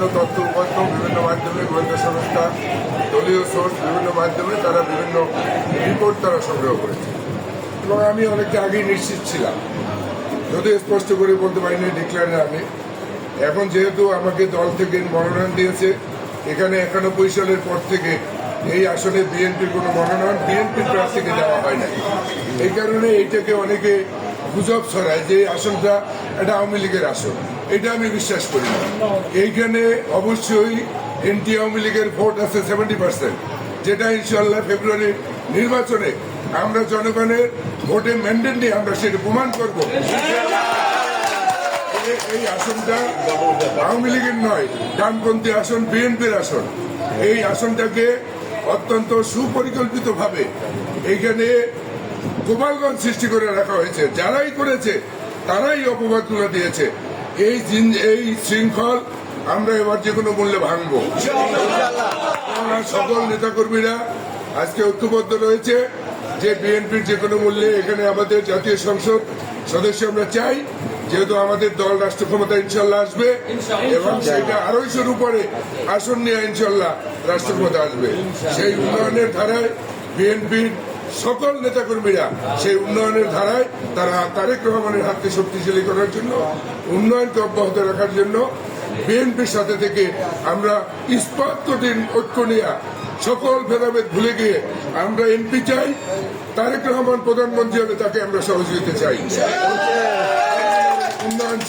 বিভিন্ন তথ্য, উপাত্ত, বিভিন্ন মাধ্যমে গোয়েন্দা সংস্থা, দলীয় সোর্স, বিভিন্ন মাধ্যমে তারা বিভিন্ন রিপোর্ট তারা সংগ্রহ করেছে। এবং আমি অনেকটা আগেই নিশ্চিত ছিলাম। যদিও স্পষ্ট করে বলতে পারিনি ডিক্লারে আমি। এখন যেহেতু আমাকে দল থেকে মনোনয়ন দিয়েছে, এখানে একানব্বই সালের পর থেকে এই আসনে বিএনপির কোনো মনোনয়ন বিএনপির প্রার্থীকে দেওয়া হয় না এই কারণে এইটাকে অনেকে গুজব ছড়ায় যে আসনটা এটা আওয়ামী লীগের আসন। এটা আমি বিশ্বাস করি এইখানে অবশ্যই এনটি আওয়ামী লীগের ভোট আছে সেভেন্টি পার্সেন্ট যেটা ইনশাল্লাহ ফেব্রুয়ারির নির্বাচনে আমরা জনগণের ভোটে ম্যান্ডেট নিয়ে আমরা সেটা প্রমাণ করব। এই আসনটা আওয়ামী লীগের নয়, ডানপন্থী আসন, বিএনপির আসন। এই আসনটাকে অত্যন্ত সুপরিকল্পিতভাবে এইখানে গোপালগঞ্জ সৃষ্টি করে রাখা হয়েছে। যারাই করেছে, তারাই অপবাদগুলো দিয়েছে। এই এই শৃঙ্খল আমরা এবার যে কোনো মূল্যে ভাঙবো। সকল নেতাকর্মীরা আজকে ঐক্যবদ্ধ রয়েছে যে বিএনপির যে কোনো মূল্যে এখানে আমাদের জাতীয় সংসদ সদস্য আমরা চাই যেহেতু আমাদের দল রাষ্ট্র ক্ষমতা ইনশাল্লাহ আসবে এবং সেটা আড়াইশোর উপরে আসন নিয়ে ইনশাল্লাহ রাষ্ট্র ক্ষমতা আসবে। সেই উন্নয়নের ধারায় বিএনপির সকল নেতাকর্মীরা সেই উন্নয়নের ধারায় তারা তারেক রহমানের হাতকে শক্তিশালী করার জন্য, উন্নয়নকে অব্যাহত রাখার জন্য বিএনপির সাথে থেকে আমরা ইস্পাত কঠিন ঐক্য নিয়ে সকল ভেদাভেদ ভুলে গিয়ে আমরা এমপি চাই, তারেক রহমান প্রধানমন্ত্রী হবে তাকে আমরা সহযোগিতা চাই।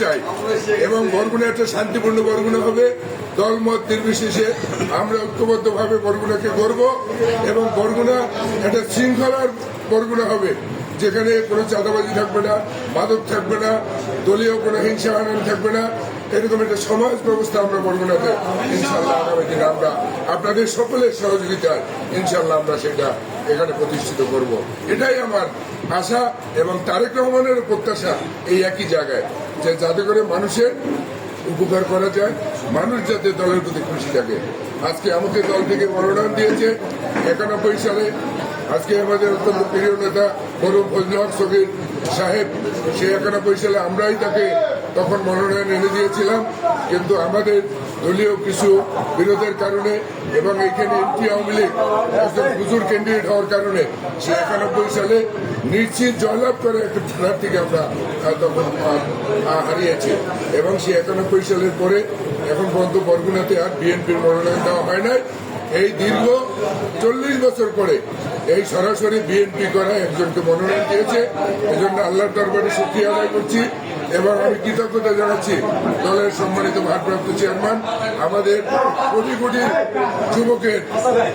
চাই এবং বরগুনা একটা শান্তিপূর্ণ বরগুনা হবে। দলমত নির্বিশেষে আমরা ঐক্যবদ্ধভাবে বরগুনাকে গড়ব এবং বরগুনা একটা শৃঙ্খলার বরগুনা হবে, যেখানে কোনো চাঁদাবাজি থাকবে না, মাদক থাকবে না, দলীয় কোনো হিংসা আনন্দ থাকবে না। এরকম একটা সমাজ ব্যবস্থা আমরা বরগুনাতে ইনশাল্লাহ আগামী দিনে আমরা আপনাদের সকলের সহযোগিতায় ইনশাল্লাহ আমরা সেটা এখানে প্রতিষ্ঠিত করব। এটাই আমার আশা এবং তারেক রহমানের প্রত্যাশা এই একই জায়গায়, যে যাতে করে মানুষের উপকার করা যায়, মানুষ যাতে দলের প্রতি খুশি থাকে। আজকে আমাকে দল থেকে মনোনয়ন দিয়েছে একানব্বই সালে। আজকে আমাদের অত্যন্ত প্রিয় নেতা বরুণ ফজল হক সগির সাহেব, সে একানব্বই সালে আমরাই তাকে তখন মনোনয়ন এনে দিয়েছিলাম। কিন্তু আমাদের দলীয় কিছু বিরোধের কারণে এবং এইখানে এমপি আওয়ামী লীগ, একজন হুজুর ক্যান্ডিডেট হওয়ার কারণে সে একানব্বই সালে নিশ্চিত জয়লাভ করে একটা প্রার্থীকে আমরা তখন হারিয়েছি। এবং সে একানব্বই সালের পরে এখন পর্যন্ত বরগুনাতে আর বিএনপির মনোনয়ন দেওয়া হয় নাই। এই দীর্ঘ চল্লিশ বছর পরে এই সরাসরি বিএনপি করা একজনকে মনোনয়ন দিয়েছে। এজন্য আল্লাহর দরবারে সুক্রিয়া আদায় করছি। এবং আমি কৃতজ্ঞতা জানাচ্ছি দলের সম্মানিত ভারপ্রাপ্ত চেয়ারম্যান, আমাদের কোটি কোটি যুবকের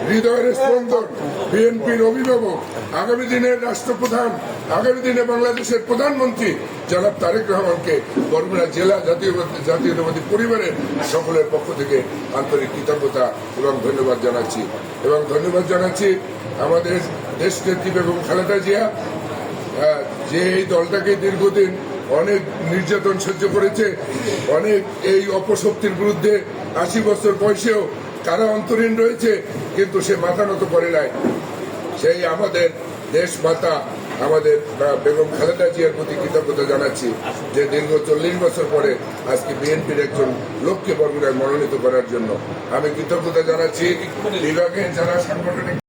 হৃদয়ের স্পন্দন, বিএনপির অভিভাবক, আগামী দিনের রাষ্ট্রপ্রধান, আগামী দিনে বাংলাদেশের প্রধানমন্ত্রী জনাব তারেক রহমানকে বরগুনা জেলা জাতীয় জাতীয়তাবাদী পরিবারের সকলের পক্ষ থেকে আন্তরিক কৃতজ্ঞতা এবং ধন্যবাদ জানাচ্ছি। এবং ধন্যবাদ জানাচ্ছি আমাদের দেশ নেত্রী বেগম খালেদা জিয়া যে এই দলটাকে দীর্ঘদিন অনেক নির্যাতন সহ্য করেছে, অনেক এই অপশক্তির বিরুদ্ধে আশি বছর বয়সেও কারা অন্তরীণ রয়েছে, কিন্তু সে মাথা নত করে নাই। সেই আমাদের দেশ মাতা, আমাদের বেগম খালেদা জিয়ার প্রতি কৃতজ্ঞতা জানাচ্ছি যে দীর্ঘ চল্লিশ বছর পরে আজকে বিএনপির একজন লোককে বরগুনায় মনোনীত করার জন্য। আমি কৃতজ্ঞতা জানাচ্ছি বিভাগের যারা সাংগঠনিক